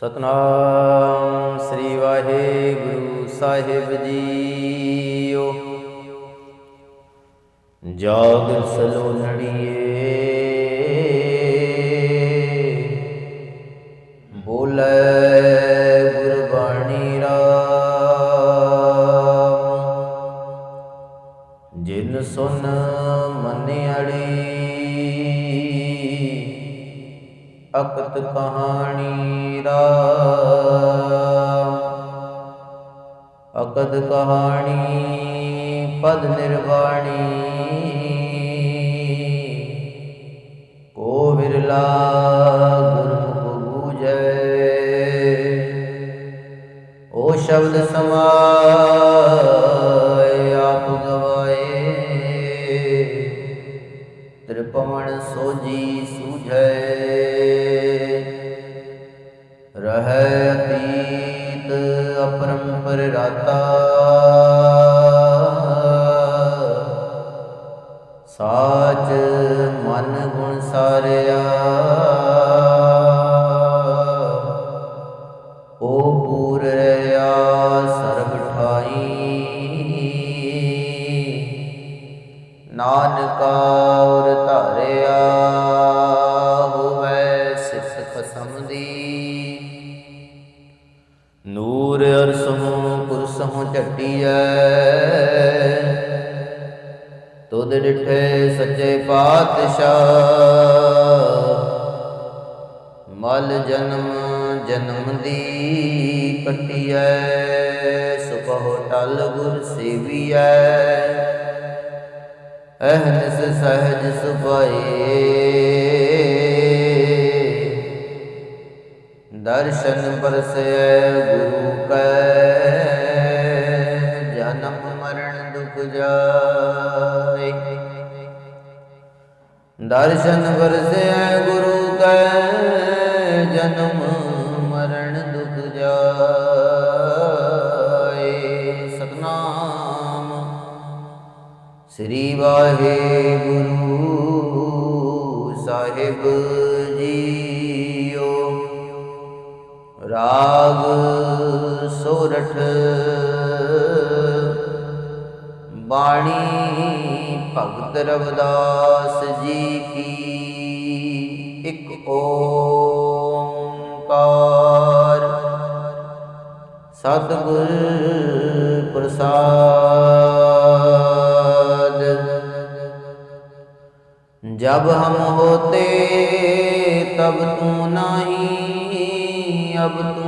ਸਤਨਾਮ ਸ੍ਰੀ ਵਾਹਿਗੁਰੂ ਸਾਹਿਬ ਜੀਓ। ਜਾਗ ਸਲੋਨੜੀਏ ਬੋਲੇ ਗੁਰਬਾਣੀ ਰਾਮ। ਜਿਨ ਸੁਨ ਮੰਨਿਆੜੀ ਅਕਤ ਕਹਾਣੀ ਰਾਮ ਅਕਦ ਕਹਾਣੀ, ਪਦ ਨਿਰਵਾਣੀ। ਕੋ ਵਿਰਲਾ ਗੁਰਮੁਖ ਬੂਝੈ। ਓ ਸ਼ਬਦ ਸਮਾਏ, ਆਪ ਗਵਾਏ। ਤ੍ਰਿਪਵਨ ਸੋਜੀ ਸੂਝੈ। ਹੈ ਅਤੀਤ ਅਪਰੰਪਰ ਰਾਤਾ। ਸਾਚ ਮਨ ਗੁਣ ਸਾਰਿਆ। ਓ ਪੂਰ ਰਿਆ ਸਰਬ ਠਾਈ। ਨਾਨਕਾ ਝਟੀਐ ਤੁਧ ਡਿਠੇ ਸੱਚੇ ਪਾਤਸ਼ਾਹ। ਮਲ ਜਨਮ ਜਨਮ ਦੀ ਕਟਿਐ ਸੁਭੋ ਟਲ ਗੁਰ ਸੇਵੀਐ ਅਹਨਸ ਸਹਜ ਸੁਭਾਏ। ਦਰਸ਼ਨ ਪਰਸੈ ਗੁਰੂ ਕੈ। ਮਰਨ ਦਰਸ਼ਨ ਵਰਸੇ ਗੁਰੂ ਕੈ, ਜਨਮ ਮਰਨ ਦੁਖ ਜਾਏ। ਸਤਨਾਮ। ਸ੍ਰੀ ਵਾਹਿਗੁਰੂ ਸਾਹਿਬ ਜੀਓ। ਰਾਗ ਸੋਰਠ ਬਾਣੀ ਭਗਤ ਰਵਦਾਸ ਜੀ ਕੀ ਇੱਕ ਓੰਕਾਰ। ਸਤਿਗੁਰ ਪ੍ਰਸਾਦ। ਜਬ ਹਮ ਹੋਤੇ ਤਬ ਤੂੰ ਨਹੀਂ, ਅਬ ਤੂੰ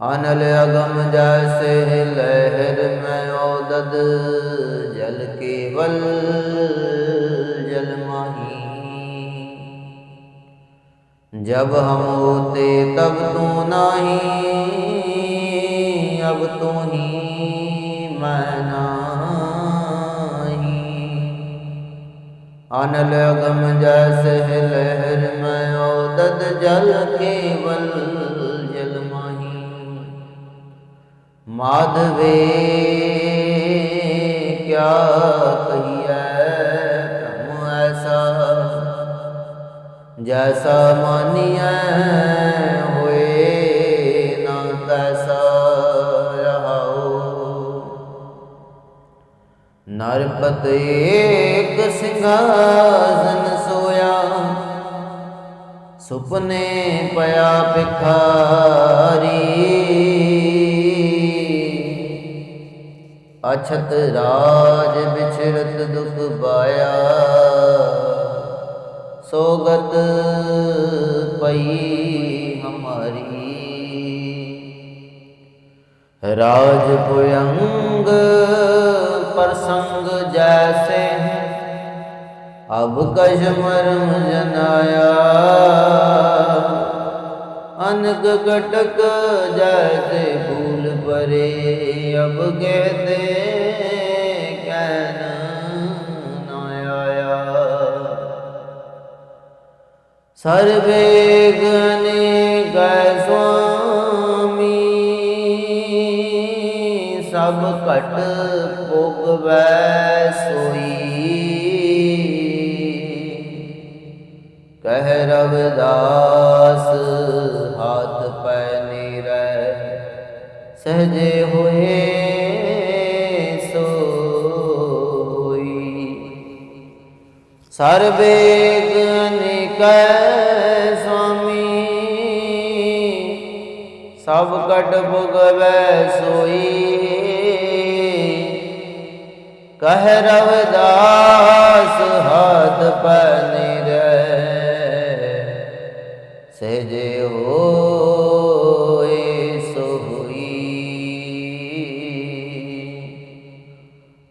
अनल अगम जैसे लहर में औदद जल केवल जल माही जब हम होते तब तू नहीं अब तू ही मैं नहीं अनल अगम जैसे है लहर में औदद जल केवल ਮਾਧਵੇ ਕਿਆ ਕਹੀਐ ਤੁਮ ਐਸਾ? ਜੈਸਾ ਮਾਨੀਐ ਹੋਏ ਨਾ ਤੈਸਾ ਰਹਾਉ। ਨਰਪਤ ਏਕ ਸਿੰਘਾਸਨ ਸੋਇਆ। ਸੁਪਨੇ ਪਿਆ ਭਿਖਾਰੀ। ਅਛਤ ਰਾਜ ਵਿਚਰਤ ਦੁਖ ਪਾਇਆ। ਸੋਗਤ ਪਈ ਹਮਾਰੀ। ਰਾਜ ਪੁਯੰਗ ਪ੍ਰਸੰਗ ਜੈਸੇ ਅਬ ਕਸ਼ ਮਰਮ ਜਨਾਇਆ। ਅਨਕ ਕਟਕ ਜੈਸੇ ਭੂਲ ਪਰੇ, ਅਬ ਕਹਤੇ ਕਹਿਨ ਨਾ ਆਇਆ। ਸਰਵੇ ਗਨੇ ਗੈ ਸੁਆਮੀ, ਸਭ ਘਟ ਭੋਗਵੈ ਸੋਈ। ਆਪੈ ਨੀਰੈ ਸਹਜੇ ਹੋਏ ਸੋਈ। ਸਰਬੇਗ ਨਿਕੈ ਸੁਆਮੀ। ਸਭ ਕਟ ਭੁਗਵੈ ਸੋਈ। ਕਹਿ ਰਵਦਾਸ ਹੱਥ ਪਨਿਰੈ ਸਹਜੇ ਹੋ